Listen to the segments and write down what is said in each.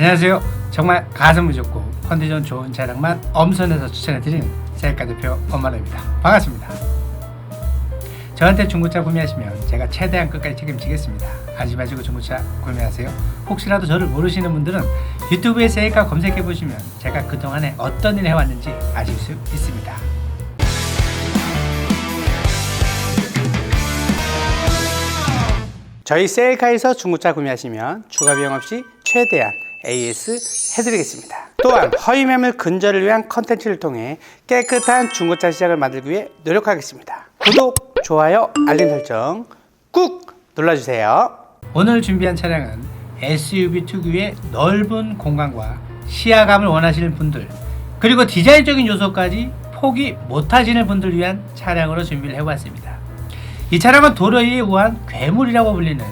안녕하세요. 정말 가슴을 줬고 컨디션 좋은 차량만 엄선해서 추천해드리는 셀카 대표 엄마입니다. 반갑습니다. 저한테 중고차 구매하시면 제가 최대한 끝까지 책임지겠습니다. 안심하시고 중고차 구매하세요. 혹시라도 저를 모르시는 분들은 유튜브에 셀카 검색해 보시면 제가 그동안에 어떤 일을 해왔는지 아실 수 있습니다. 저희 셀카에서 중고차 구매하시면 추가 비용 없이 최대한 AS 해드리겠습니다. 또한 허위 매물 근절을 위한 컨텐츠를 통해 깨끗한 중고차 시장을 만들기 위해 노력하겠습니다. 구독, 좋아요, 알림 설정 꾹 눌러주세요. 오늘 준비한 차량은 SUV 특유의 넓은 공간과 시야감을 원하시는 분들 그리고 디자인적인 요소까지 포기 못하시는 분들 위한 차량으로 준비를 해봤습니다. 이 차량은 도로 위에 우한 괴물이라고 불리는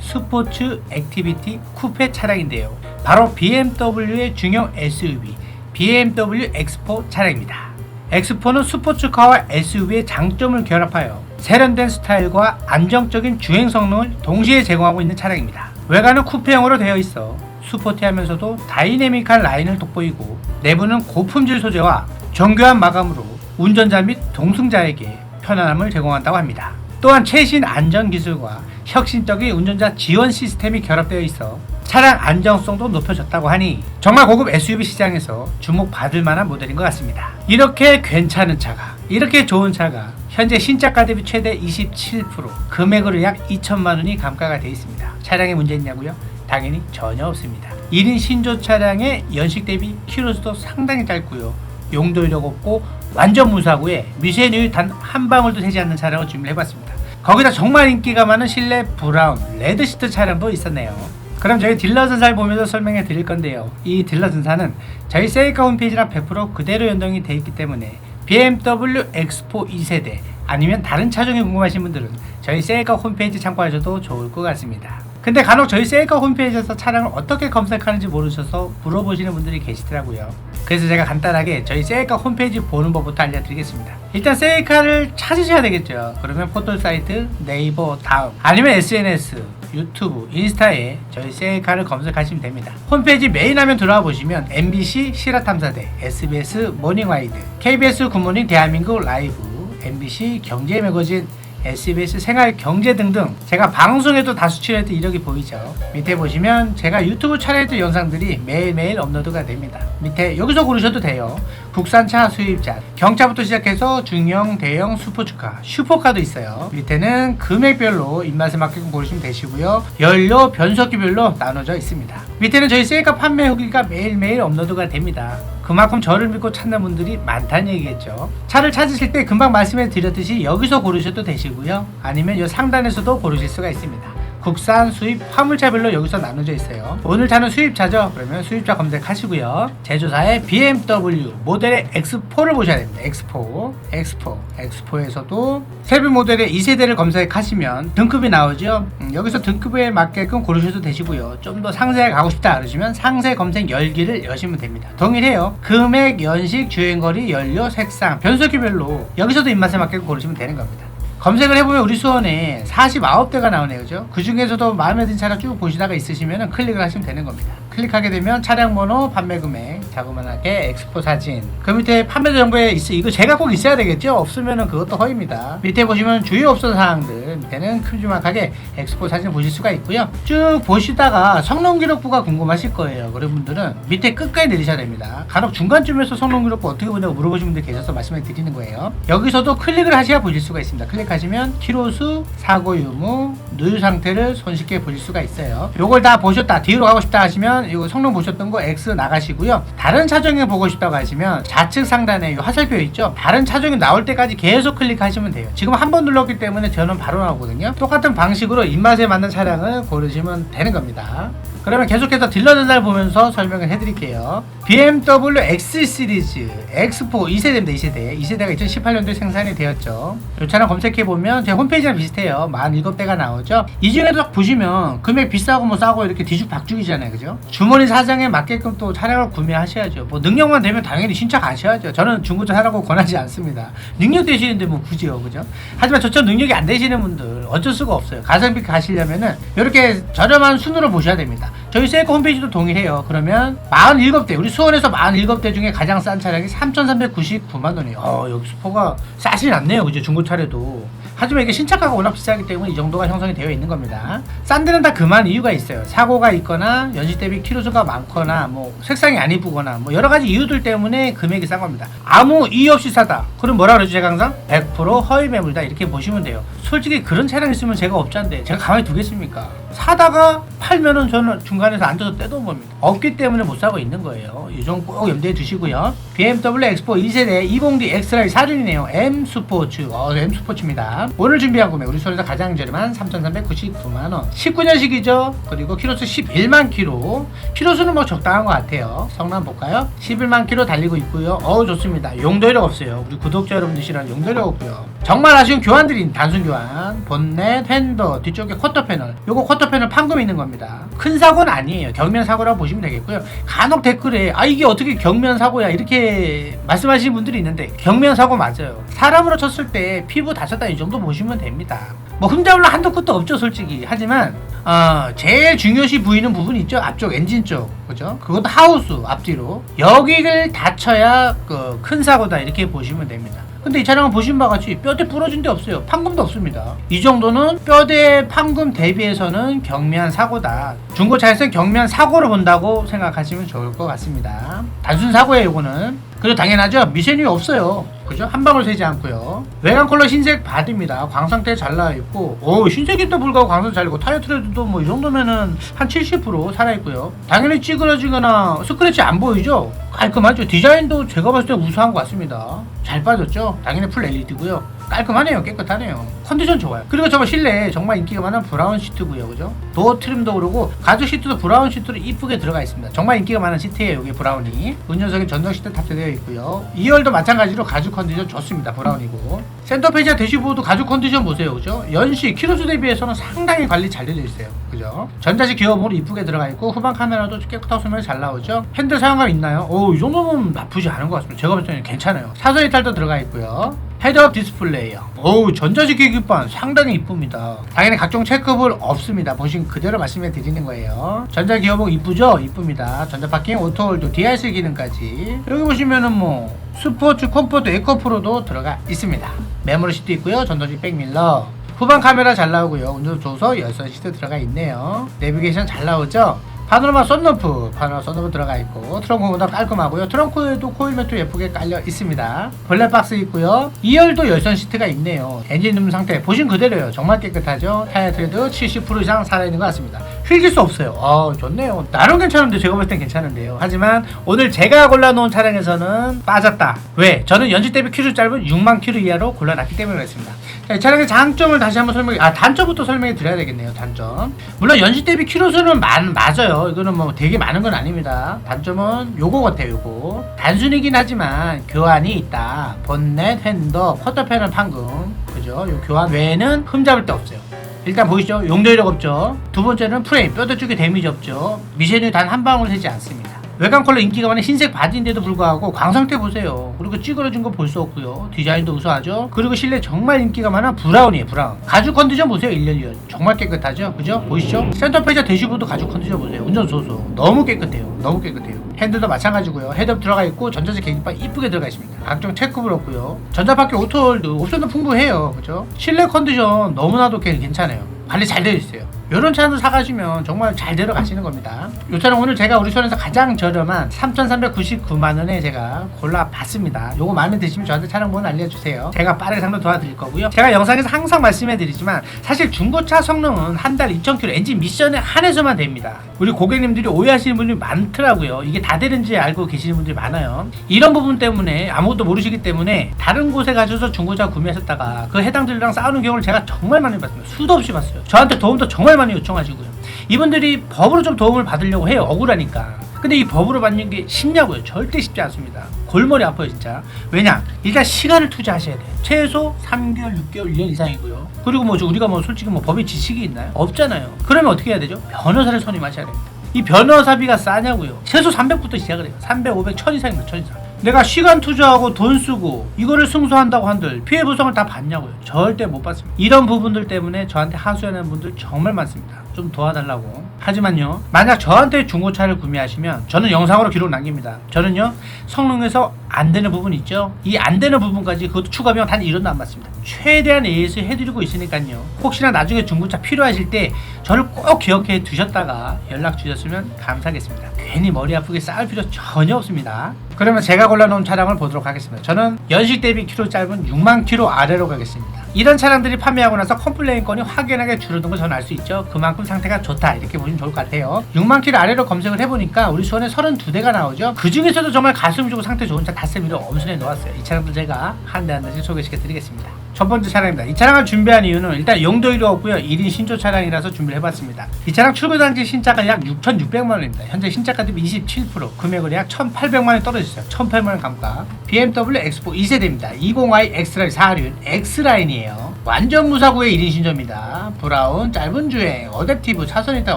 스포츠 액티비티 쿠페 차량인데요. 바로 BMW의 중형 SUV BMW X4 차량입니다. X4는 스포츠카와 SUV의 장점을 결합하여 세련된 스타일과 안정적인 주행 성능을 동시에 제공하고 있는 차량입니다. 외관은 쿠페형으로 되어 있어 스포티하면서도 다이내믹한 라인을 돋보이고 내부는 고품질 소재와 정교한 마감으로 운전자 및 동승자에게 편안함을 제공한다고 합니다. 또한 최신 안전 기술과 혁신적인 운전자 지원 시스템이 결합되어 있어 차량 안정성도 높여졌다고 하니 정말 고급 SUV 시장에서 주목받을 만한 모델인 것 같습니다. 이렇게 괜찮은 차가 이렇게 좋은 차가 현재 신차가 대비 최대 27% 금액으로 약 2천만 원이 감가가 되어 있습니다. 차량에 문제 있냐고요? 당연히 전혀 없습니다. 1인 신조 차량의 연식 대비 키로수도 상당히 짧고요. 용도력 없고 완전 무사고에 미세누유 단 한 방울도 새지 않는 차량을 준비해봤습니다. 거기다 정말 인기가 많은 실내 브라운 레드 시트 차량도 있었네요. 그럼 저희 딜러 전사를 보면서 설명해 드릴 건데요. 이 딜러 전사는 저희 세이카 홈페이지랑 100% 그대로 연동이 되어 있기 때문에 BMW X4 2세대 아니면 다른 차종이 궁금하신 분들은 저희 세이카 홈페이지 참고하셔도 좋을 것 같습니다. 근데 간혹 저희 세이카 홈페이지에서 차량을 어떻게 검색하는지 모르셔서 물어보시는 분들이 계시더라고요. 그래서 제가 간단하게 저희 세이카 홈페이지 보는 법부터 알려드리겠습니다. 일단 세이카를 찾으셔야 되겠죠. 그러면 포털 사이트, 네이버, 다음, 아니면 SNS, 유튜브, 인스타에 저희 세이카를 검색하시면 됩니다. 홈페이지 메인 화면 들어와 보시면 MBC 실화탐사대, SBS 모닝와이드, KBS 굿모닝 대한민국 라이브, MBC 경제 매거진, SBS 생활 경제 등등 제가 방송에도 다수 출연했던 이력이 보이죠. 밑에 보시면 제가 유튜브 촬영했던 영상들이 매일매일 업로드가 됩니다. 밑에 여기서 고르셔도 돼요. 국산차 수입자, 경차부터 시작해서 중형, 대형, 슈퍼주카, 슈퍼카도 있어요. 밑에는 금액별로 입맛에 맞게끔 고르시면 되시고요. 연료, 변속기별로 나눠져 있습니다. 밑에는 저희 셀카 판매 후기가 매일매일 업로드가 됩니다. 그만큼 저를 믿고 찾는 분들이 많다는 얘기겠죠. 차를 찾으실 때 금방 말씀해 드렸듯이 여기서 고르셔도 되시고요. 아니면 이 상단에서도 고르실 수가 있습니다. 국산, 수입, 화물차별로 여기서 나눠져 있어요. 오늘 차는 수입차죠? 그러면 수입차 검색하시고요. 제조사의 BMW 모델의 X4를 보셔야 됩니다. X4, X4, X4에서도 세부 모델의 2세대를 검색하시면 등급이 나오죠. 음, 여기서 등급에 맞게끔 고르셔도 되시고요. 좀 더 상세하게 가고 싶다 그러시면 상세 검색 열기를 여시면 됩니다. 동일해요. 금액, 연식, 주행거리, 연료, 색상, 변속기별로 여기서도 입맛에 맞게 고르시면 되는 겁니다. 검색을 해보면 우리 수원에 49대가 나오네요. 그죠? 그 중에서도 마음에 든 차량 쭉 보시다가 있으시면 클릭을 하시면 되는 겁니다. 클릭하게 되면 차량 번호, 판매 금액, 자그만하게 엑스포 사진. 그 밑에 판매자 정보에 있어. 이거 제가 꼭 있어야 되겠죠? 없으면 그것도 허위입니다. 밑에 보시면 주요 업소 사항들. 밑에는 큼지막하게 엑스포 사진 보실 수가 있고요. 쭉 보시다가 성능 기록부가 궁금하실 거예요. 그런 분들은 밑에 끝까지 내리셔야 됩니다. 간혹 중간쯤에서 성능 기록부 어떻게 보냐고 물어보시는 분들 계셔서 말씀을 드리는 거예요. 여기서도 클릭을 하셔야 보실 수가 있습니다. 클릭 하시면 키로수, 사고 유무, 누유 상태를 손쉽게 보실 수가 있어요. 요걸 다 보셨다. 뒤로 가고 싶다 하시면 이거 성능 보셨던 거 X 나가시고요. 다른 차종을 보고 싶다고 하시면 좌측 상단에 이 화살표 있죠? 다른 차종이 나올 때까지 계속 클릭하시면 돼요. 지금 한 번 눌렀기 때문에 저는 바로 나오거든요. 똑같은 방식으로 입맛에 맞는 차량을 고르시면 되는 겁니다. 그러면 계속해서 딜러 전달 보면서 설명을 해드릴게요. BMW X 시리즈 X4 2세대입니다. 2세대. 2세대가 2018년도에 생산이 되었죠. 이 차량 검색해보면 제 홈페이지랑 비슷해요. 47대가 나오죠. 이 중에도 딱 보시면 금액 비싸고 뭐 싸고 이렇게 뒤죽박죽이잖아요. 그죠? 주머니 사정에 맞게끔 또 차량을 구매하셔야죠. 뭐 능력만 되면 당연히 신차 가셔야죠. 저는 중고차 사라고 권하지 않습니다. 능력 되시는데 뭐 굳이요. 그죠? 하지만 저처럼 능력이 안 되시는 분들 어쩔 수가 없어요. 가성비 가시려면은 이렇게 저렴한 순으로 보셔야 됩니다. 저희 세이코 홈페이지도 동일해요. 그러면 47대, 우리 수원에서 47대 중에 가장 싼 차량이 3,399만 원이에요. 어, 여기 스포가 싸진 않네요. 그죠? 중고차래도. 하지만 이게 신차가가 워낙 비싸기 때문에 이 정도가 형성이 되어 있는 겁니다. 싼 데는 다 그만 이유가 있어요. 사고가 있거나 연식 대비 키로수가 많거나 뭐 색상이 안 이쁘거나 뭐 여러 가지 이유들 때문에 금액이 싼 겁니다. 아무 이유 없이 사다. 그럼 뭐라 그러죠 제가 항상? 100% 허위 매물다 이렇게 보시면 돼요. 솔직히 그런 차량 있으면 제가 업자인데 제가 가만히 두겠습니까? 사다가 팔면은 저는 중간에서 앉아서 떼돈 겁니다. 없기 때문에 못 사고 있는 거예요. 이 점 꼭 염두에 두시고요. BMW X4 1세대 2봉디 엑스라이 4륜이네요. M 스포츠. 어, M 스포츠입니다. 오늘 준비한 구매 우리 손에서 가장 저렴한 3,399만 원. 19년식이죠. 그리고 키로수 11만 키로. 키로수는 뭐 적당한 것 같아요. 성능 볼까요? 11만 키로 달리고 있고요. 어우 좋습니다. 용도력 없어요. 우리 구독자 여러분들 싫어하는 용도력 없고요. 정말 아쉬운 교환들인 단순 교환. 본넷, 핸더, 뒤쪽에 쿼터 패널. 요거 쿼터 패널 판금 있는 겁니다. 큰 사고는 아니에요. 경면 사고라고 보시면 되겠고요. 간혹 댓글에 아 이게 어떻게 경면 사고야 이렇게 말씀하시는 분들이 있는데 경면 사고 맞아요. 사람으로 쳤을 때 피부 다쳤다 이 정도 보시면 됩니다. 뭐 흠잡을 한도 끝도 없죠 솔직히. 하지만 어, 제일 중요시 보이는 부분 있죠 앞쪽 엔진 쪽 그죠? 그것도 하우스 앞뒤로 여기를 다쳐야 그 큰 사고다 이렇게 보시면 됩니다. 근데 이 차량은 보신 바와 같이 뼈대 부러진 데 없어요. 판금도 없습니다. 이 정도는 뼈대 판금 대비해서는 경미한 사고다. 중고차에서 경미한 사고를 본다고 생각하시면 좋을 것 같습니다. 단순 사고예요, 이거는. 그리고 당연하죠. 미세뉴 없어요. 그죠? 한 방울 새지 않고요. 외관 컬러 흰색 바디입니다. 광상태 잘 나와 있고, 오 흰색인데 불구하고 광선 잘 있고 타이어 트레드도 뭐 이 정도면은 한 70% 살아 있고요. 당연히 찌그러지거나 스크래치 안 보이죠? 깔끔하죠. 디자인도 제가 봤을 때 우수한 것 같습니다. 잘 빠졌죠? 당연히 풀 LED고요. 깔끔하네요. 깨끗하네요. 컨디션 좋아요. 그리고 저거 실내에 정말 인기가 많은 브라운 시트고요. 그죠? 도어 트림도 그러고 가죽 시트도 브라운 시트로 이쁘게 들어가 있습니다. 정말 인기가 많은 시트예요. 여기 브라운이. 운전석에 전동 시트 탑재되어 있고요. 2열도 마찬가지로 가죽 컨디션 좋습니다. 브라운이고. 센터페이지와 대시보드 가죽 컨디션 보세요. 그죠? 연식 키로수 대비해서는 상당히 관리 잘 되어 있어요. 그죠? 전자식 기어봉으로 이쁘게 들어가 있고 후방 카메라도 깨끗하고 소면이 잘 나오죠? 핸들 사용감 있나요? 오, 이 정도면 나쁘지 않은 것 같습니다. 제가 볼 때는 괜찮아요. 사전 이탈도 들어가 있고요. 헤드업 디스플레이요. 어우 전자식 계기판 상당히 이쁩니다. 당연히 각종 체크볼 없습니다. 보신 그대로 말씀해 드리는 거예요. 전자 기어봉 이쁘죠? 이쁩니다. 전자 파킹, 오토홀드, DRC 기능까지. 여기 보시면은 뭐 스포츠, 컴포트, 에코 프로도 들어가 있습니다. 메모리 시트 있고요. 전동식 백밀러. 후방 카메라 잘 나오고요. 운전 조서 열선 시트 들어가 있네요. 내비게이션 잘 나오죠? 파노라마 썬루프, 파노라마 썬루프 들어가 있고 트렁크보다 깔끔하고요. 트렁크에도 코일 매트 예쁘게 깔려 있습니다. 블랙박스 있고요. 2열도 열선 시트가 있네요. 엔진 룸 상태 보신 그대로예요. 정말 깨끗하죠. 타이어 트레드 70% 이상 살아있는 것 같습니다. 휠길 수 없어요. 아 좋네요. 나름 괜찮은데 제가 볼 땐 괜찮은데요. 하지만 오늘 제가 골라놓은 차량에서는 빠졌다. 왜? 저는 연식 대비 키로 짧은 6만 키로 이하로 골라놨기 때문에 그렇습니다. 자, 이 차량의 장점을 다시 한번 설명해, 아 단점부터 설명해 드려야 되겠네요. 단점. 물론 연식 대비 키로수는 많, 맞아요. 이거는 뭐 되게 많은 건 아닙니다. 단점은 요거 같아요. 요거 단순이긴 하지만 교환이 있다. 본넷, 핸더, 패널 판금, 그죠? 요 교환 외에는 흠잡을 데 없어요. 일단 보이시죠? 용도력 없죠. 두 번째는 프레임, 뼈대 쪽에 데미지 없죠. 미쉐린이 단한 방울 새지 않습니다. 외관 컬러 인기가 많은 흰색 바지인데도 불구하고 광상태 보세요. 그리고 찌그러진 거 볼 수 없고요. 디자인도 우수하죠. 그리고 실내 정말 인기가 많은 브라운이에요. 브라운. 가죽 컨디션 보세요. 1년 1년. 정말 깨끗하죠. 그죠? 보이시죠? 센터 페이지 대시보드 가죽 컨디션 보세요. 운전 소소. 너무 깨끗해요. 너무 깨끗해요. 핸들도 마찬가지고요. 헤드업 들어가 있고 전자식 계기판 이쁘게 들어가 있습니다. 각종 체크볼 없고요. 전자바퀴 오토홀드 옵션도 풍부해요. 그죠? 실내 컨디션 너무나도 괜- 괜찮아요. 관리 잘 되어 있어요. 이런 차를 사가시면 정말 잘 들어가시는 겁니다. 이 차는 오늘 제가 우리 손에서 가장 저렴한 3,399만 원에 제가 골라봤습니다. 요거 마음에 드시면 저한테 차량 번호 알려주세요. 제가 빠르게 상담 도와드릴 거고요. 제가 영상에서 항상 말씀해드리지만 사실 중고차 성능은 한 달 2,000km 엔진 미션에 한해서만 됩니다. 우리 고객님들이 오해하시는 분들이 많더라고요. 이게 다 되는지 알고 계시는 분들이 많아요. 이런 부분 때문에 아무것도 모르시기 때문에 다른 곳에 가셔서 중고차 구매하셨다가 그 해당 들이랑 싸우는 경우를 제가 정말 많이 봤습니다. 수도 없이 봤어요. 저한테 도움도 정말 많이 요청하시고요. 이분들이 법으로 좀 도움을 받으려고 해요. 억울하니까. 근데 이 법으로 받는 게 쉽냐고요? 절대 쉽지 않습니다. 골머리 아파요, 진짜. 왜냐? 일단 시간을 투자하셔야 돼요. 최소 3개월, 6개월, 1년 이상이고요. 그리고 뭐저 우리가 뭐 솔직히 뭐 법의 지식이 있나요? 없잖아요. 그러면 어떻게 해야 되죠? 변호사를 선임하셔야 됩니다. 이 변호사비가 싸냐고요? 최소 300부터 시작을 해요. 300, 500, 1000 이상입니다. 1000 이상. 내가 시간 투자하고 돈 쓰고 이거를 승소한다고 한들 피해 보상을 다 받냐고요? 절대 못 받습니다. 이런 부분들 때문에 저한테 하소연하는 분들 정말 많습니다. 좀 도와달라고. 하지만요, 만약 저한테 중고차를 구매하시면 저는 영상으로 기록 남깁니다. 저는요, 성능에서 안 되는 부분 있죠? 이 안 되는 부분까지 그것도 추가 비용 단 1원도 안 받습니다. 최대한 AS 해드리고 있으니까요. 혹시나 나중에 중고차 필요하실 때 저를 꼭 기억해 두셨다가 연락 주셨으면 감사하겠습니다. 괜히 머리 아프게 싸울 필요 전혀 없습니다. 그러면 제가 골라놓은 차량을 보도록 하겠습니다. 저는 연식 대비 키로 짧은 6만 키로 아래로 가겠습니다. 이런 차량들이 판매하고 나서 컴플레인 건이 확연하게 줄어든 걸 저는 알 수 있죠. 그만큼 상태가 좋다 이렇게 보시면 좋을 것 같아요. 6만 키로 아래로 검색을 해보니까 우리 수원에 32대가 나오죠. 그 중에서도 정말 가슴 주고 상태 좋은 차 다스미를 엄선해 놓았어요. 이 차량도 제가 한 대 한 대씩 소개시켜 드리겠습니다. 첫 번째 차량입니다. 이 차량을 준비한 이유는 일단 용도일이 없고요. 1인 신조 차량이라서 준비를 해봤습니다. 이 차량 출고 당시 신차가 약 6,600만 원입니다. 현재 신차가 대비 27% 금액을 약 1,800만 원이 떨어졌어요. 1,800만 원 감가. BMW X4 2세대입니다. 20i X라인 4륜 X라인이에요. 완전 무사고의 1인 신조입니다. 브라운, 짧은 주행, 어댑티브, 차선 일단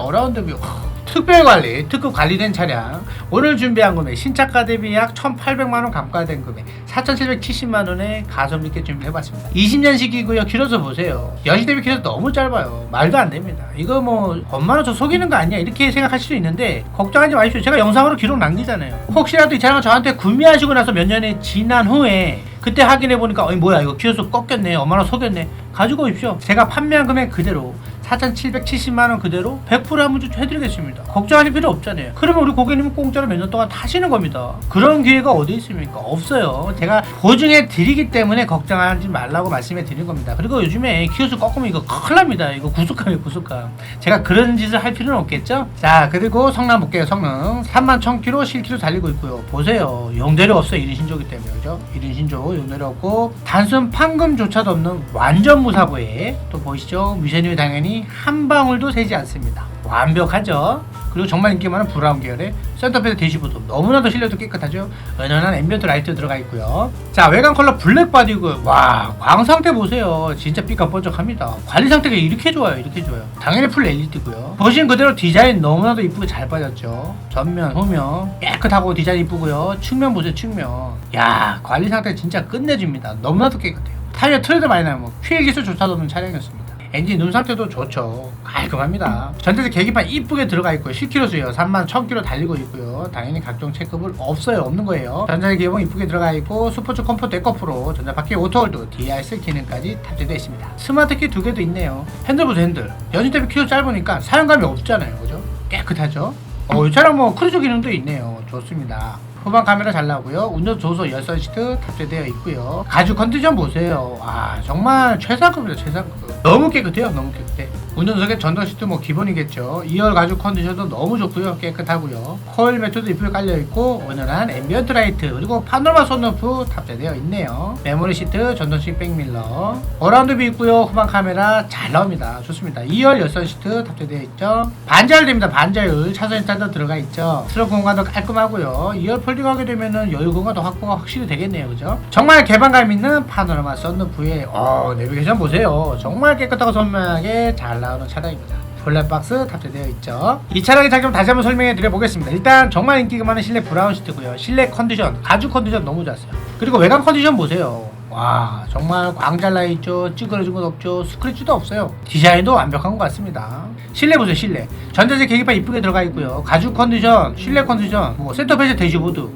어라운드 뷰. 특별 관리, 특급 관리된 차량. 오늘 준비한 금액 신차가 대비 약 1,800만 원 감가된 금액 4,770만 원에 가성비 있게 준비해봤습니다. 20년식이고요. 길어서 보세요. 연식 대비 길어서 너무 짧아요. 말도 안 됩니다. 이거 뭐 엄마는 저 속이는 거 아니야 이렇게 생각하실 수 있는데 걱정하지 마십시오. 제가 영상으로 기록 남기잖아요. 혹시라도 이 차량을 저한테 구매하시고 나서 몇 년이 지난 후에 그때 확인해 보니까 어이 뭐야 이거 키로수 꺾였네 엄마나 속였네 가지고 오십시오 제가 판매한 금액 그대로 4,770만원 그대로 100% 한번 좀 해드리겠습니다. 걱정하실 필요 없잖아요. 그러면 우리 고객님은 공짜로 몇 년 동안 타시는 겁니다. 그런 기회가 어디 있습니까? 없어요. 제가 보증해 드리기 때문에 걱정하지 말라고 말씀해 드린 겁니다. 그리고 요즘에 키로수 꺾으면 이거 큰일 납니다. 이거 구속감이에요 구속감. 제가 그런 짓을 할 필요는 없겠죠? 자 그리고 성능 볼게요 성능. 3만 1000km 실키로 달리고 있고요. 보세요. 용대료 없어요 1인 신조기 때문에. 그죠? 1인 신조 용대료 없고 단순 판금조차도 없는 완전 무사고에 또 보이시죠? 미세누이 당연히 한 방울도 새지 않습니다. 완벽하죠? 그리고 정말 인기 많은 브라운 계열의 센터페드 대시보드. 너무나도 실내도 깨끗하죠? 은은한 앰비언트 라이트 들어가 있고요. 자 외관 컬러 블랙 바디고. 와광 상태 보세요. 진짜 삐까뻔쩍합니다. 관리 상태가 이렇게 좋아요 이렇게 좋아요. 당연히 풀 LED고요. 보신 그대로 디자인 너무나도 이쁘게 잘 빠졌죠? 전면 후면 깨끗하고 디자인 이쁘고요. 측면 보세요 측면. 야 관리 상태 진짜 끝내줍니다. 너무나도 깨끗해요. 타이어 트레드 많이 나면 휠 기술조차도 없는 차량이었습니다 엔진 눈 상태도 좋죠. 깔끔합니다. 전자제 계기판 이쁘게 들어가 있고요. 10km수요. 3만 1000km 달리고 있고요. 당연히 각종 체크볼 없어요. 없는 거예요. 전자제 기본 이쁘게 들어가 있고 스포츠 컴포트 에코프로 전자바퀴 오토홀드 DRS 기능까지 탑재되어 있습니다. 스마트 키 두 개도 있네요. 핸들 보세요 핸들. 연식 대비 키도 짧으니까 사용감이 없잖아요. 그죠? 깨끗하죠? 어, 이 차량 뭐 크루즈 기능도 있네요. 좋습니다. 후방 카메라 잘 나오고요. 운전 조소 열선 시트 탑재되어 있고요. 가죽 컨디션 보세요. 아 정말 최상급이다 최상급. 너무 깨끗해요. 너무 깨끗해. 운전석에 전동 시트 뭐 기본이겠죠. 2열 가죽 컨디션도 너무 좋고요. 깨끗하고요. 코일 매트도 이쁘게 깔려 있고 은은한 앰비언트 라이트 그리고 파노라마 손루프 탑재되어 있네요. 메모리 시트 전동식 백밀러 어라운드 뷰 있고요. 후방 카메라 잘 나옵니다. 좋습니다. 2열 열선 시트 탑재되어 있죠. 반자율됩니다. 반자율 차선 일단도 들어가 있죠. 트럭 공간도 깔끔하고요. 2열 폴딩하게 되면은 여유 공간도 확보가 확실히 되겠네요. 그죠? 정말 개방감 있는 파노라마 썬루프에 어, 내비게이션 보세요. 정말 깨끗하고 선명하게 잘 나오는 차량입니다. 블랙박스 탑재되어 있죠. 이 차량의 장점 다시 한번 설명해 드려 보겠습니다. 일단 정말 인기가 많은 실내 브라운 시트고요. 실내 컨디션, 가죽 컨디션 너무 좋았어요. 그리고 외관 컨디션 보세요. 와 정말 광잘나 있죠 찌그러진 것 없죠 스크래치도 없어요 디자인도 완벽한 것 같습니다 실내 보세요 실내 전자재 계기판 이쁘게 들어가 있고요 가죽 컨디션 실내 컨디션 뭐 센터 페이지 대시보드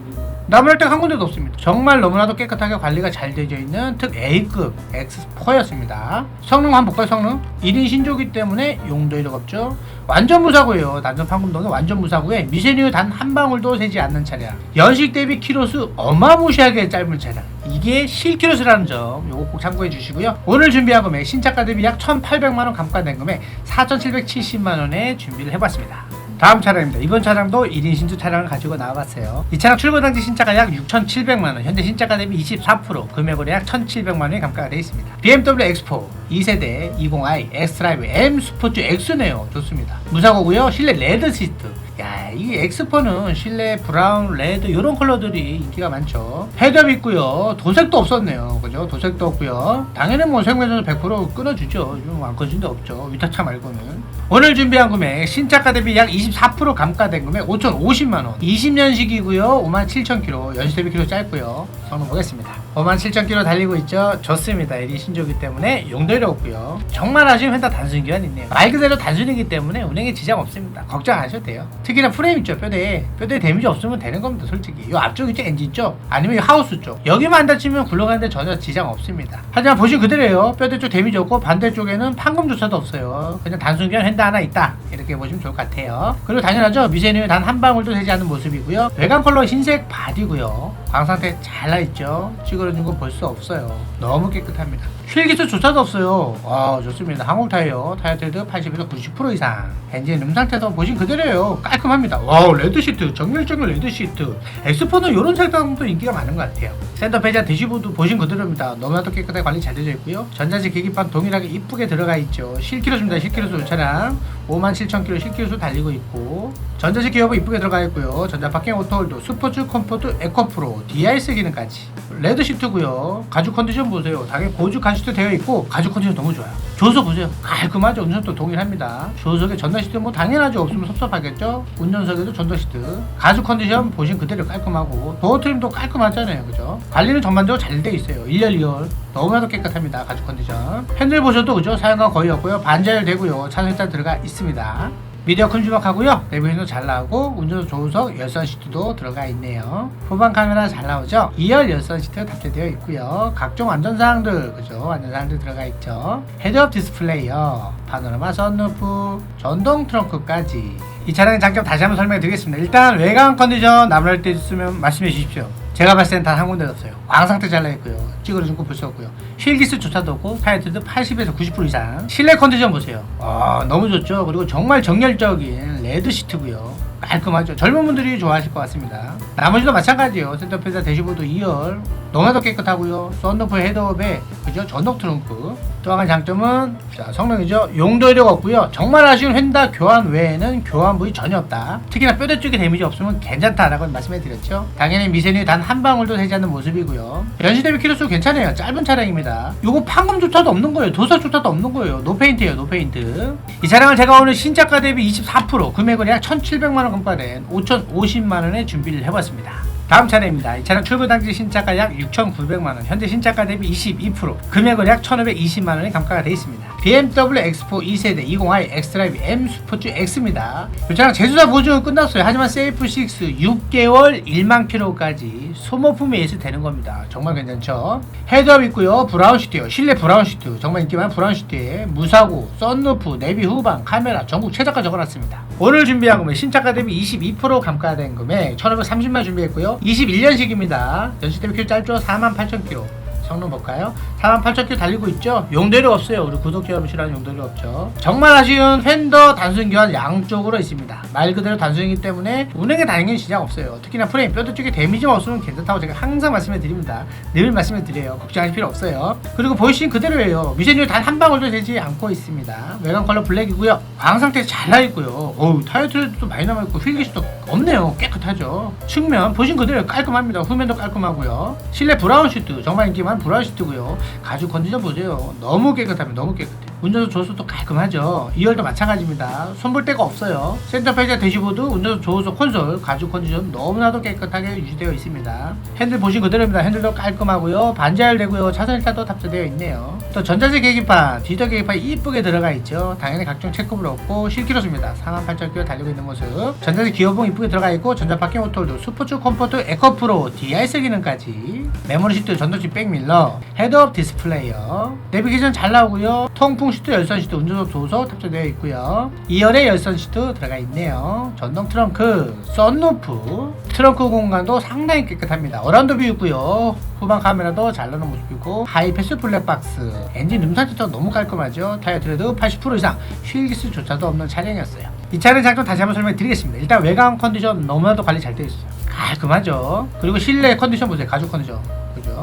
나무랄 데한 군데도 없습니다. 정말 너무나도 깨끗하게 관리가 잘 되어 있는 특 A급 X4였습니다. 성능 한번 볼까요 성능? 1인 신조기 때문에 용도 이력 없죠? 완전 무사고예요. 단전 판금동에 완전 무사고에 미세누 단한 방울도 새지 않는 차량. 연식 대비 키로수 어마무시하게 짧은 차량. 이게 실키로수라는 점 요거 꼭 참고해 주시고요. 오늘 준비한 금액 신차가 대비 약 1800만 원 감가된 금액 4770만 원에 준비를 해봤습니다 다음 차량입니다. 이번 차량도 1인 신주 차량을 가지고 나와봤어요. 이 차량 출고 당시 신차가 약 6,700만원, 현재 신차가 대비 24%, 금액으로 약 1,700만원이 감가가 되어 있습니다. BMW X4 2세대 20i X드라이브 M 스포츠 X네요. 좋습니다. 무사고고요. 실내 레드 시트, 야, 이 엑스포는 실내 브라운, 레드 이런 컬러들이 인기가 많죠. 헤드업 있고요. 도색도 없었네요. 그죠? 도색도 없고요. 당연히 뭐 생매전 100% 끊어주죠. 좀안 꺼진 데 없죠. 위탁차 말고는. 오늘 준비한 금액 신차가 대비 약 24% 감가된 금액 5,050만 원. 20년식이고요. 57,000km. 연식 대비 킬로 짧고요. 성능 보겠습니다. 57,000km 달리고 있죠. 좋습니다. 이 신조기 때문에 용도력 없고요. 정말 아쉬운 펜타 단순 기한 있네요. 말 그대로 단순이기 때문에 운행에 지장 없습니다. 걱정 안 하셔도 돼요. 특히나 프레 임 있죠. 뼈대에. 뼈대에 데미지 없으면 되는 겁니다. 솔직히. 요 앞쪽 있죠. 엔진 쪽. 아니면 이 하우스 쪽. 여기만 안 다치면 굴러가는데 전혀 지장 없습니다. 하지만 보신 그대로예요. 뼈대 쪽 데미지 없고 반대쪽에는 판금조차도 없어요. 그냥 단순 기한 핸드 하나 있다. 이렇게 보시면 좋을 것 같아요. 그리고 당연하죠. 미세누이 단한 방울도 되지 않는 모습이고요. 외관 컬러 흰색 바디고요. 광 상태 잘 나있죠. 찌그러진 거 볼 수 없어요. 너무 깨끗합니다. 휠기수 조차도 없어요. 와 좋습니다. 한국 타이어 타이어 트레드 80에서 90% 이상. 엔진 음 상태도 보신 그대로예요. 깔끔합니다. 와 레드 시트 정렬정렬 레드 시트. 엑스포는 이런 색감도 인기가 많은 것 같아요. 센터 페이지 대시보드 보신 그대로입니다. 너무나도 깨끗하게 관리 잘 되어 있고요. 전자식 계기판 동일하게 이쁘게 들어가 있죠. 실키로수입니다. 실키로수 차량 57,000km 실키로수 달리고 있고 전자식 기어도 이쁘게 들어가 있고요. 전자 파킹 오토홀도 스포츠 컴포트 에코프로 DRS 기능까지 레드 시트고요. 가죽 컨디션 보세요. 당연히 고주 가죽도 되어 있고 가죽 컨디션 너무 좋아요. 조석 보세요. 깔끔하죠. 운전도 동일합니다. 조석에 전자 시트 뭐 당연하죠. 없으면 섭섭하겠죠. 운전석에도 전자 시트. 가죽 컨디션 보신 그대로 깔끔하고 도어 트림도 깔끔하잖아요. 그죠? 관리는 전반적으로 잘 돼 있어요. 1열 2열 너무나도 깨끗합니다. 가죽 컨디션. 핸들 보셔도 그죠? 사용감 거의 없고요. 반자열 되고요. 차선자 들어가 있습니다. 미디어 큰 주먹하고요. 내부에도 잘 나오고 운전석 조수석 열선 시트도 들어가 있네요. 후방 카메라 잘 나오죠. 2열 열선 시트 탑재되어 있고요. 각종 안전사항들 그죠? 안전사항들 들어가 있죠. 헤드업 디스플레이요. 파노라마 선루프, 전동 트렁크까지. 이 차량의 장점 다시 한번 설명해 드리겠습니다. 일단 외관 컨디션 남을 때 있으면 말씀해 주십시오. 제가 봤을 땐 단 한 군데 없어요. 광 상태 잘 나있고요. 찌그러진 거 볼 수 없고요. 휠기스조차도 없고 타이어도 80에서 90% 이상. 실내 컨디션 보세요. 아 너무 좋죠. 그리고 정말 정열적인 레드 시트고요. 깔끔하죠. 젊은 분들이 좋아하실 것 같습니다. 나머지도 마찬가지예요. 센터페이사 대시보드 2열 너무나도 깨끗하고요. 썬루프 헤드업에 그죠? 전동 트렁크. 또한 가지 장점은 자, 성능이죠. 용도력 없고요. 정말 아쉬운 휀다 교환 외에는 교환 부위 전혀 없다. 특히나 뼈대 쪽에 데미지 없으면 괜찮다라고 말씀해 드렸죠. 당연히 미세누이 단한 방울도 되지 않는 모습이고요. 연시 대비 키로수 괜찮아요. 짧은 차량입니다. 요거 판금조차도 없는 거예요. 도색조차도 없는 거예요. 노페인트예요. 노페인트. 이 차량을 제가 오늘 신차가 대비 24% 금액은 약 1,700만 원 금가된 5,050만 원에 준비를 해봤습니다. 다음 차례입니다. 이 차량 출고 당시 신차가 약 6,900만 원, 현재 신차가 대비 22%, 금액은 약 1,520만 원이 감가가 되어 있습니다. BMW X4 2세대 20i 엑스드라이브 M 스포츠 X입니다. 이 차량 제조사 보증은 끝났어요. 하지만 세이프 6 6개월 1만 킬로까지 소모품에 의해서 되는 겁니다. 정말 괜찮죠? 헤드업 있고요. 브라운 시트요. 실내 브라운 시트. 정말 인기 많은 브라운 시트에 무사고, 썬루프, 내비 후방, 카메라 전국 최저가 적어놨습니다. 오늘 준비한 금액 신차가 대비 22% 감가된 금액 1,530만 준비했고요. 21년식입니다. 연식 대비 킬 짧죠? 48,000km. 성능 볼까요? 48,000km 달리고 있죠? 용도력 없어요. 우리 구독자 여러분 싫어하는 용도력 없죠. 정말 아쉬운 팬더 단순 교환 양쪽으로 있습니다. 말 그대로 단순이기 때문에 운행에 당연히 지장 없어요. 특히나 프레임 뼈대 쪽에 데미지가 없으면 괜찮다고 제가 항상 말씀해 드립니다. 늘 말씀해 드려요. 걱정하실 필요 없어요. 그리고 보이시는 그대로예요. 미세누 단한 방울도 되지 않고 있습니다. 외관 컬러 블랙이고요. 광 상태 잘 나 있고요. 어우 타이어 트레드도 많이 남아 있고 휠기스도 없네요. 깨끗하죠. 측면 보신 그대로 깔끔합니다. 후면도 깔끔하고요. 실내 브라운 시트 정말 인기 많은 브라운 시트고요. 가죽 컨디션 보세요. 너무 깨끗합니다. 너무 깨끗해. 운전석 조수도 깔끔하죠. 2열도 마찬가지입니다. 손볼 데가 없어요. 센터 페이지 대시보드, 운전석 조수석 콘솔, 가죽 컨디션 너무나도 깨끗하게 유지되어 있습니다. 핸들 보신 그대로입니다. 핸들도 깔끔하고요. 반자열 되고요. 차선 일타도 탑재되어 있네요. 또 전자식 계기판, 디지털 계기판 이쁘게 들어가 있죠. 당연히 각종 체크불 없고 실키로수입니다. 48,000km 달리고 있는 모습. 전자식 기어봉 이쁘게 들어가 있고 전자 파킹 오토홀드, 스포츠 컴포트 에코프로, DRS 기능까지. 메모리 시트, 전동식 백밀러, 헤드업 디스플레이어, 내비게이션 잘 나오고요. 통풍 시트, 열선 시트, 운전석 조서 탑재되어 있고요. 2열에 열선 시트 들어가 있네요. 전동 트렁크, 썬루프, 트렁크 공간도 상당히 깨끗합니다. 어라운드 뷰 있고요. 후방 카메라도 잘 나오는 모습이고 하이패스 블랙박스, 엔진 음산지도 너무 깔끔하죠. 타이어 트레드 80% 이상, 휠기스조차도 없는 차량이었어요. 이 차량 장점 다시 한번 설명드리겠습니다. 일단 외관 컨디션 너무나도 관리 잘 되어 있어요. 깔끔하죠. 그리고 실내 컨디션 보세요. 가죽 컨디션.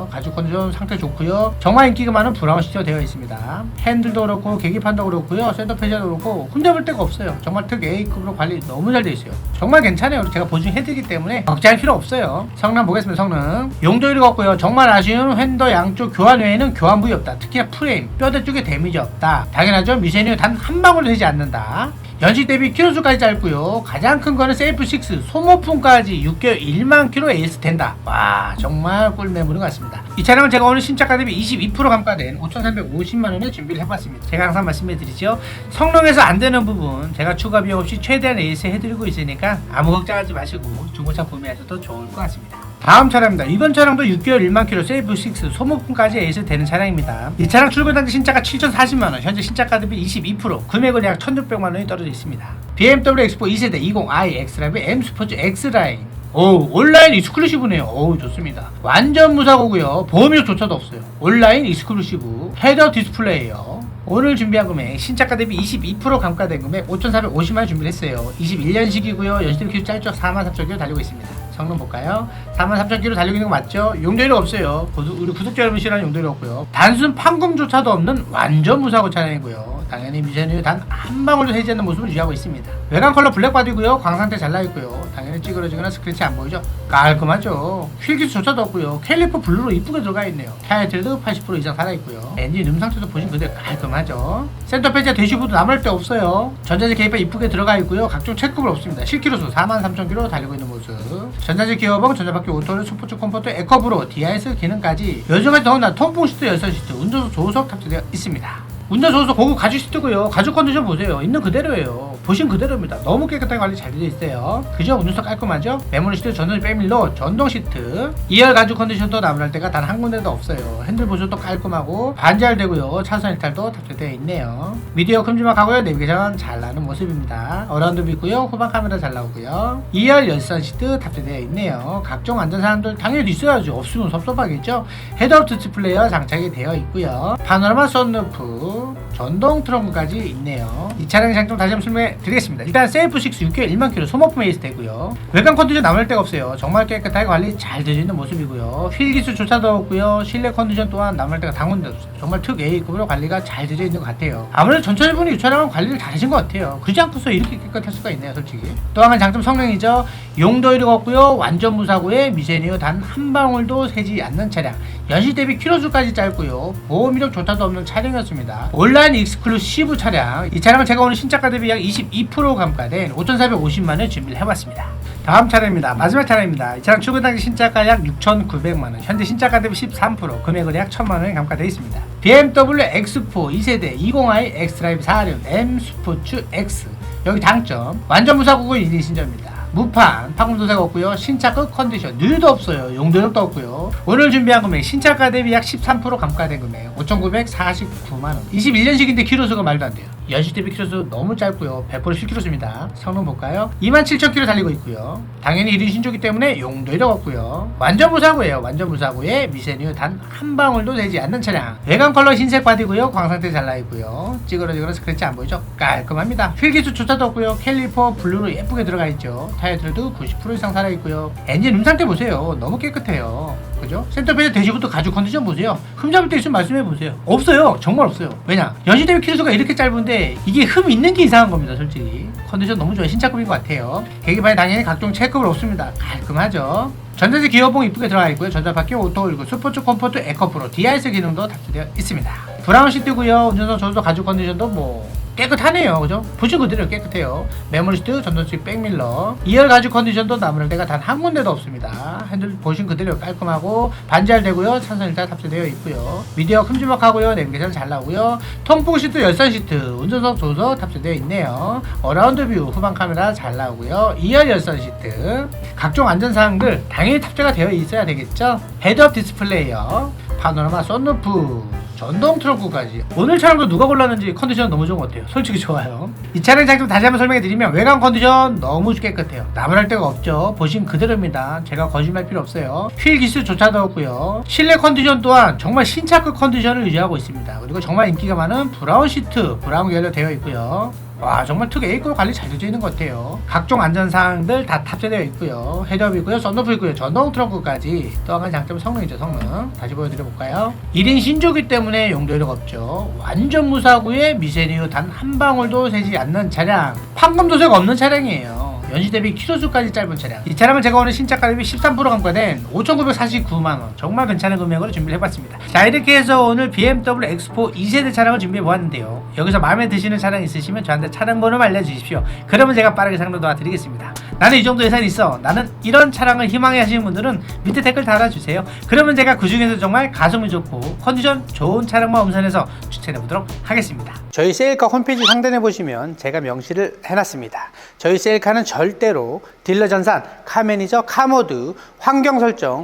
가죽 컨디션 상태 좋고요. 정말 인기가 많은 브라운 시트가 되어 있습니다. 핸들도 그렇고 계기판도 그렇고요. 센터 페이지도 그렇고 흠잡을 데가 없어요. 정말 특 A급으로 관리 너무 잘 되어 있어요. 정말 괜찮아요. 제가 보증해드리기 때문에 걱정할 필요 없어요. 성능 보겠습니다. 성능 용도율이 없고요. 정말 아쉬운 핸더 양쪽 교환 외에는 교환 부위 없다. 특히나 프레임 뼈대 쪽에 데미지 없다. 당연하죠. 미세뉴 단한 방울도 되지 않는다. 연식 대비 키로수까지 짧고요. 가장 큰 거는 세이프 6 소모품까지 6개월 1만 킬로 에이스 된다. 와 정말 꿀매물인 것 같습니다. 이 차량은 제가 오늘 신차가 대비 22% 감가된 5,350만 원에 준비를 해봤습니다. 제가 항상 말씀해드리죠. 성능에서 안 되는 부분 제가 추가 비용 없이 최대한 에이스 해드리고 있으니까 아무 걱정하지 마시고 중고차 구매하셔도 좋을 것 같습니다. 다음 차량입니다. 이번 차량도 6개월 1만 킬로 세이프 6 소모품까지 에이스 되는 차량입니다. 이 차량 출고 당시 신차가 7,040만 원, 현재 신차가 대비 22%, 금액은 약 1,600만 원이 떨어져 있습니다. BMW X4 2세대 20i X라인 M 스포츠 X라인 오 온라인 익스클루시브네요. 오 좋습니다. 완전 무사고고요. 보험료조차도 없어요. 온라인 익스클루시브 헤더 디스플레이요. 오늘 준비한 금액 신차가 대비 22% 감가된 금액 5,450만 원 준비했어요. 21년식이고요. 연식대비 기준 짧죠. 43,000km 달리고 있습니다. 성능 볼까요? 43,000km 달리고 있는 거 맞죠? 용도율이 없어요. 우리 구독자 여러분 싫어하는 용도율이 없고요. 단순 판금조차도 없는 완전 무사고 차량이고요. 당연히 미세누 단한 방울도 새지 않는 모습을 유지하고 있습니다. 외관 컬러 블랙 바디고요. 광상태 잘 나있고요. 당연히 찌그러지거나 스크래치 안 보이죠? 깔끔하죠. 휠기스조차도 없고요. 캘리퍼 블루로 이쁘게 들어가 있네요. 타이틀도 80% 이상 살아있고요. 엔진 음 상태도 보시면 그대로 깔끔하죠. 센터 페이지와 대시보드 남을 데 없어요. 전자제 케이퍼 이쁘게 들어가 있고요. 각종 체크불 없습니다. 실키로수 43,000km 달리고 있는 모습. 전자제 기어봉, 전자바퀴 오토를 스포츠 컴포트 에커브로 DIS 기능까지 요즘에 더군다나 통풍 시트, 열선 시트, 운전석 조수석 탑재되어 있습니다. 운전소서 고급 가죽 시트고요. 가죽 컨디션 보세요. 있는 그대로예요. 보신 그대로입니다. 너무 깨끗하게 관리 잘 되어 있어요. 그죠? 운전석 깔끔하죠? 메모리 시트 전동 백밀러 전동 시트 2열 가죽 컨디션도 나무랄 데가 단 한 군데도 없어요. 핸들 보조도 깔끔하고 반지할되고요. 차선 일탈도 탑재되어 있네요. 미디어 큼지막하고요. 내비게이션 잘 나는 모습입니다. 어라운드 있고요. 후방 카메라 잘 나오고요. 2열 열선 시트 탑재되어 있네요. 각종 안전사항들 당연히 있어야죠. 없으면 섭섭하겠죠? 헤드업 디스플레이어 장착이 되어 있고요. 파노라마 썬루프 전동 트렁크까지 있네요. 이 차량의 장점 다시 한번 설명해 드리겠습니다. 일단 세이프 6 6개월 1만 킬로 소모품 에이스 되고요. 외관 컨디션 남을 데가 없어요. 정말 깨끗하게 관리 잘 되어 있는 모습이고요. 휠 기수조차도 없고요. 실내 컨디션 또한 남을 데가 당군데 없어요. 정말 특 A급으로 관리가 잘 되어 있는 것 같아요. 아무래도 전체적으로 이 차량은 관리를 잘하신 것 같아요. 그러지 않고서 이렇게 깨끗할 수가 있네요, 솔직히. 또한 가지 장점 성능이죠. 용도율이 없고요. 완전 무사고에 미세니어 단한 방울도 새지 않는 차량. 연식 대비 키로수까지 짧고요. 보험 이력 조차도 없는 차량이었습니다. 온라 인 익스클루시브 차량. 이 차량은 제가 오늘 신차가 대비 약 22% 감가된 5,450만 원 준비를 해봤습니다. 다음 차량입니다. 마지막 차량입니다. 이 차량 출고 당시 신차가 약 6,900만 원, 현재 신차가 대비 13%, 금액은 약 1,000만 원이 감가되어 있습니다. BMW X4 2세대 20i X드라이브 4륜 M 스포츠 X 여기 장점 완전 무사고고 1인 신전입니다. 무판, 파공도색 없고요. 신차 끝 컨디션, 누유도 없어요. 용도력도 없고요. 오늘 준비한 금액 신차가 대비 약 13% 감가된 금액 5,949만 원. 21년식인데 키로수가 말도 안 돼요. 연식 대비 키로수 너무 짧고요. 100% 10km입니다. 성능 볼까요? 27,000km 달리고 있고요. 당연히 1인 신조기 때문에 용도력 없고요. 완전 무사고예요. 완전 무사고에 미세뉴 단한 방울도 되지 않는 차량. 외관 컬러 흰색 바디고요. 광상태 잘 나있고요. 찌그러지거나 스크래치 안 보이죠? 깔끔합니다. 휠기수 조차도 없고요. 캘리퍼 블루로 예쁘게 들어가 있죠. 타이어들도 90% 이상 살아있고요. 엔진 음 상태 보세요. 너무 깨끗해요. 그죠? 센터페이지 대시부터 가죽 컨디션 보세요. 흠 잡을 때 있으면 말씀해 보세요. 없어요. 정말 없어요. 왜냐? 연식 대비 키로수가 이렇게 짧은데 이게 흠 있는 게 이상한 겁니다. 솔직히. 컨디션 너무 좋아요. 신차급인 것 같아요. 계기판에 당연히 각종 체크가 없습니다. 깔끔하죠? 전자제 기어봉 이쁘게 들어가 있고요. 전자바퀴 오토 그리고 스포츠 컴포트 에코 프로 DIS 기능도 탑재되어 있습니다. 브라운 시트고요. 운전석 조수도 가죽 컨디션도 뭐 깨끗하네요. 그죠? 보신 그대로 깨끗해요. 메모리 시트, 전동식 백밀러 2열 가죽 컨디션도 남을 데가 단 한 군데도 없습니다. 핸들 보신 그대로 깔끔하고 반지할 되고요. 찬선 일단 탑재되어 있고요. 미디어 큼지막하고요. 내비게이션 잘 나오고요. 통풍 시트, 열선 시트, 운전석 조서 탑재되어 있네요. 어라운드 뷰, 후방 카메라 잘 나오고요. 2열 열선 시트, 각종 안전사항들 당연히 탑재가 되어 있어야 되겠죠. 헤드업 디스플레이어, 파노라마 썬루프, 전동 트렁크까지. 오늘 차량도 누가 골랐는지 컨디션 너무 좋은 것 같아요? 솔직히 좋아요. 이 차량 장점 다시 한번 설명해 드리면 외관 컨디션 너무 깨끗해요. 나무랄 데가 없죠. 보신 그대로입니다. 제가 거짓말 필요 없어요. 휠 기수조차도 없고요. 실내 컨디션 또한 정말 신차급 컨디션을 유지하고 있습니다. 그리고 정말 인기가 많은 브라운 시트 브라운 계열로 되어 있고요 와 정말 특 A급 관리 잘 되어 있는 것 같아요. 각종 안전사항들 다 탑재되어 있고요. 헤드업이고요. 썬루프 있고요. 전동 트렁크까지 또한 가지 장점은 성능이죠. 성능. 다시 보여드려 볼까요? 1인 신조기 때문에 용도력 없죠. 완전 무사고에 미세리오 단 한 방울도 새지 않는 차량. 판금 도색 없는 차량이에요. 연시 대비 키로수까지 짧은 차량. 이 차량은 제가 오늘 신차 가격이 13% 감가된 5,949만 원. 정말 괜찮은 금액으로 준비를 해봤습니다. 자 이렇게 해서 오늘 BMW X4 2세대 차량을 준비해 보았는데요. 여기서 마음에 드시는 차량 있으시면 저한테 차량 번호 알려주십시오. 그러면 제가 빠르게 상담 도와드리겠습니다. 나는 이 정도 예산이 있어. 나는 이런 차량을 희망해 하시는 분들은 밑에 댓글 달아주세요. 그러면 제가 그 중에서 정말 가성비 좋고 컨디션 좋은 차량만 음선해서 추천해 보도록 하겠습니다. 저희 세일카 홈페이지 상단에 보시면 제가 명시를 해놨습니다. 저희 세일카는 절대로 딜러 전산, 카 매니저, 카 모드, 환경 설정,